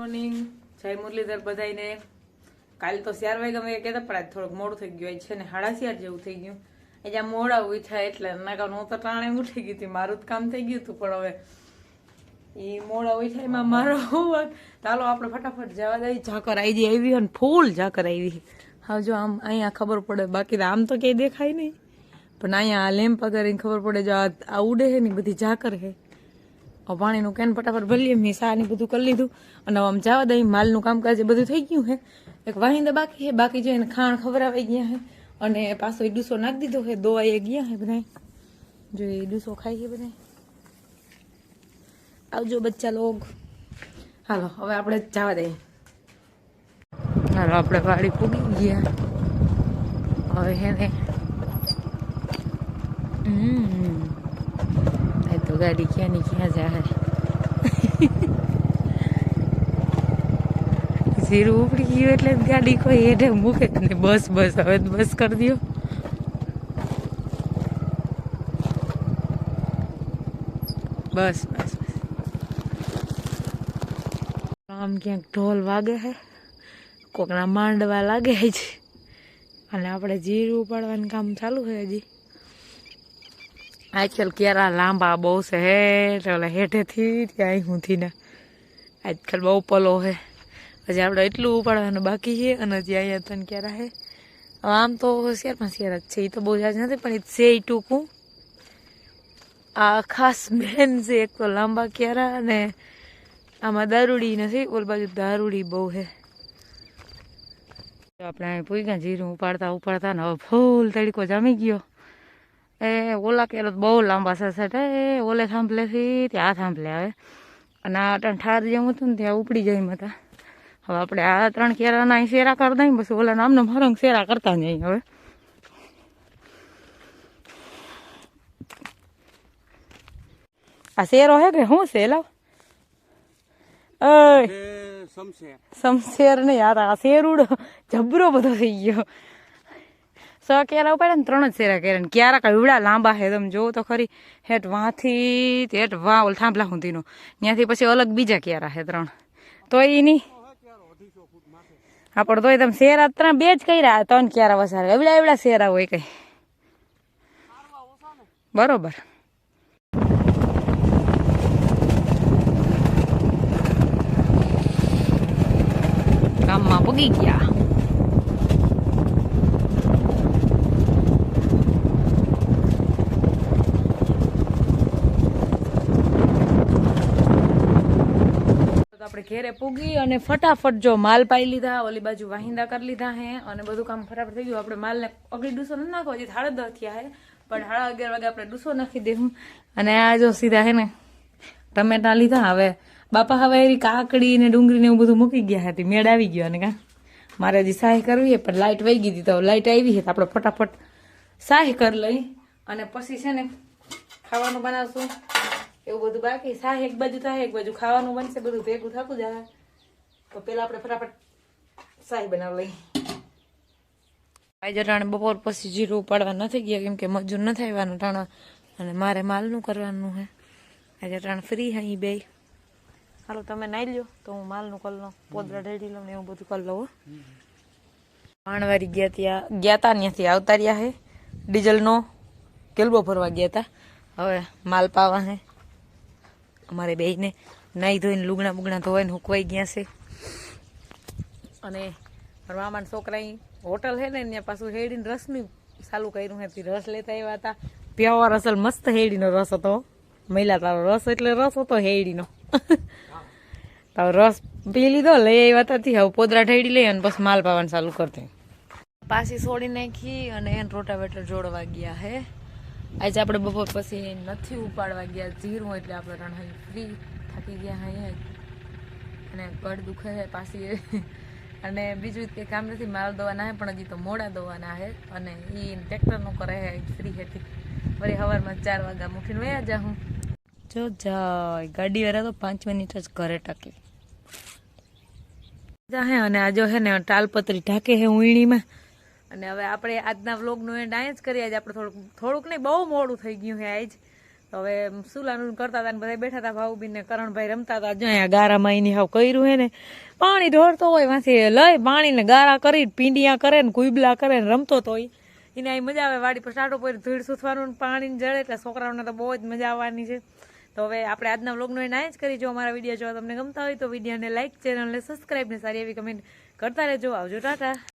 Morning જય મુરલીધર બધાને કાલ તો ચાર વાગ્યા મેં કહેતા પણ આજ થોડુંક મોડું થઈ ગયું. છે ને સાડા જેવું થઈ ગયું. આજે મોડા ઉઠ્યા એટલે નાકા હું તો ટાણે ઉઠી ગઈ હતી. મારું જ કામ થઈ ગયું હતું, પણ હવે એ મોડા ઉઠ્યા એમાં મારો ચાલો આપણે ફટાફટ જવા દઈ ઝાકર આવી આવી અને ફૂલ ઝાકર આવી હા, જો આમ અહીંયા ખબર પડે. બાકી આમ તો ક્યાંય દેખાય નહીં. પણ અહીંયા આ લેમ્પ અગર ખબર પડે જો આ ઉડે છે ને બધી ઝાકર હવે પાણીનું કેન ફટાફટ ભરીએ, મેં સાની બધું કરી લીધું અને હવે આમ જવા દઈ, માલનું કામકાજ એ બધું થઈ ગયું હે. એક વાહિંદા બાકી છે બાકી જો એને ખાણ ખવડાવી ગયા હે. અને પાછો એ ડૂસો નાખી દીધો હે દોવા એ ગયા હે બધા જો એ ડૂસો ખાઈ છે બધા આવજો બચ્ચા લોગ. હાલો, હવે આપણે જવા દઈએ. હાલો, આપણે વાડી પૂગી ગયા. હવે હે ને, હમ. તો ગાડી ક્યાં ની ક્યાં જાય જીરું ઉપડી ગયું એટલે ગાડી કોઈ હેઠે મૂકે નહીં. બસ બસ. હવે બસ કરી દો બસ બસ આમ ક્યાંક ઢોલ વાગે છે કોકના માંડવા લાગે છે અને આપણે જીરું ઉપાડવાનું કામ ચાલુ છે હજી. આજકાલ ક્યારા લાંબા બહુ છે હેઠ ઓલા હેઠેથી ત્યાં હુંથી ને આજકાલ બહુ પલો હે. હજી આપણે એટલું ઉપાડવાનું બાકી છે અને હજી અહીંયા તને કેરા હે. આમ તો શેરમાં શેર જ છે એ તો બહુ જાજ નથી, પણ એ છે એ ટૂંકું. આ ખાસ મેન છે, એક તો લાંબા ક્યારા અને આમાં દારૂડી નથી, ઓલ બાજુ દારૂડી બહુ તો આપણે પૂગ્યા જીરું ઉપાડતા ઉપાડતા ને હવે ફૂલ તડકો જામી ગયો. એ ઓલા કેરો બહુ લાંબા છે સેટ એ ઓલે થાંભલેથી ત્યાં થાંભલે આવે. અને આ ઠાર જેમ હતું ને ત્યાં ઉપડી જાય હતા. હવે આપણે આ ત્રણ કેરાના અહીં શેરા કરી દઈએ બસ ઓલા નામનો મરંગ શેરા કરતા નહીં હવે. આ શેરો હે કે શું છે લાવ સમશેર ને યાર આ શેરુડો જબરો બધો થઈ ગયો. સ કેરા ઉપાડે ને ત્રણ જ શેરા કર્યા ને ક્યારા કવડા લાંબા હે તમે જોવો તો ખરી. હેઠ વાંથી હેઠ વા ઓલ થાંભલા સુધીનો. ત્યાંથી પછી અલગ બીજા ક્યારા હે ત્રણ. તો એની હા તોય તમે શેરા ત્રણ બે જ કર્યા ત્રણ ક્યારા વસારે. એવડા એવડા શેરા હોય કઈ. બરોબર. ગામમાં પગી ગયા. આપણે ઘેરે પૂગી અને ફટાફટ જો માલ પાઈ લીધા, ઓલી બાજુ વાહિંદા કરી લીધા હે, અને બધું કામ ફટાફટ થઈ ગયું. આપણે માલને અગડી ડૂસો ન નાખો હજી સાડા દસ થયા હે, પણ સાડા અગિયાર વાગે આપણે ડૂસો નાખી દેવું. અને આ જો સીધા હે ને, ટમેટા લીધા, હવે બાપા હવે એવી કાકડી ને ડુંગળી ને એવું બધું મૂકી ગયા હતી મેળ આવી ગયો અને કા. મારે હજી સાહી કરવી પણ લાઇટ વહી ગઈ હતી તો લાઇટ આવી છે તો આપણે ફટાફટ સાહી કરી લઈ. અને પછી છે ને ખાવાનું બનાવશું. એવું બધું બાકી. સાહી એક બાજુ થાય, એક બાજુ ખાવાનું બનશે, બધું ભેગું થાકું જાય. તો પેલા આપણે ફટાફટ સાહી બનાવી લઈએ. આજે ટાણે બપોર પછી જીરું ઉપાડવા નથી ગયા, કેમ કે મજૂર નથી આવવાનું ટાણા. અને મારે માલનું કરવાનું છે. આજે ટાણ ફ્રી હે બે. હાલો, તમે નાઈ લ્યો, તો હું માલનું કરી લઉં, પોદરા ઢેડી લઉં ને એવું બધું કરી લઉં, હો. માણવારી ગયા ત્યાં, ગયા તા ત્યાંથી આવતા રહ્યા હે ડીઝલનો કેલબો ભરવા ગયા તા. હવે માલ પાવા હે અમારે બેયને નાહી ધોઈને લુગણા બુગણા ધોવાઈને હુકવાઈ ગયા છે. અને મામાના છોકરા હોટલ છે ને, ત્યાં પાછું હેડીને રસનું ચાલુ કર્યું હે. રસ લેતા આવ્યા હતા. પ્યોર અસલ મસ્ત હેડીનો રસ હતો. મહિલા તારો રસ એટલે રસ હતો હેડીનો. તારો રસ પી લીધો, લઈ આવ્યા ત્યાંથી. હવે પોદરા ઠેડી લઈ અને પછી માલ પાવાનું ચાલુ કરતી પાછી છોડી નાખી અને એને રોટાવેટર જોડવા ગયા હે. આજે આપણે બપોર પછી નથી ઉપાડવા ગયા. જીરું એટલે આપણે રણ ફ્રી થાકી ગયા અહીંયા અને કડ દુખે છે પાછી. અને બીજું કંઈ કામ નથી માલ દવાના હે પણ હજી તો મોડા દવાના હે. અને એ ટ્રેક્ટરનું કરે હે ફ્રી હેથી વળી સવારમાં ચાર વાગ્યા મૂકીને વયા જા હું. જો જાય ગાડી વાળા તો પાંચ મિનિટ જ ઘરે ટકી. જા હે અને આજે હે ને ટાલપત્રી ઢાકે હે ઉણીમાં અને હવે આપણે આજના વ્લોગનું એન્ડ આ જ કરીએ. આજે આપણે થોડુંક થોડુંક નહીં, બહુ મોડું થઈ ગયું છે આજ તો હવે સુલાનું કરતા હતા ને બધા બેઠા હતા ભાઉબીન ને કરણભાઈ રમતા હતા. જો ગારામાં એની હાવ કર્યું હે ને, પાણી ઢોળતો હોયમાંથી લઈ પાણીને ગારા કરી પીંડિયા કરે ને કુઈબલા કરે ને રમતો તો એને અહીં મજા આવે, વાડી પર સાટો પર ધૂળ સુથવાનું પાણી જળે, એટલે છોકરાઓને તો બહુ જ મજા આવવાની છે. તો હવે આપણે આજના વ્લોગનો એને જ કરી જો અમારા વીડિયો જોવા તમને ગમતા હોય તો વિડીયોને લાઇક ચેનલને સબસ્ક્રાઈબ ને સારી એવી કમેન્ટ કરતા રહેજો. આવજો, ટાટા.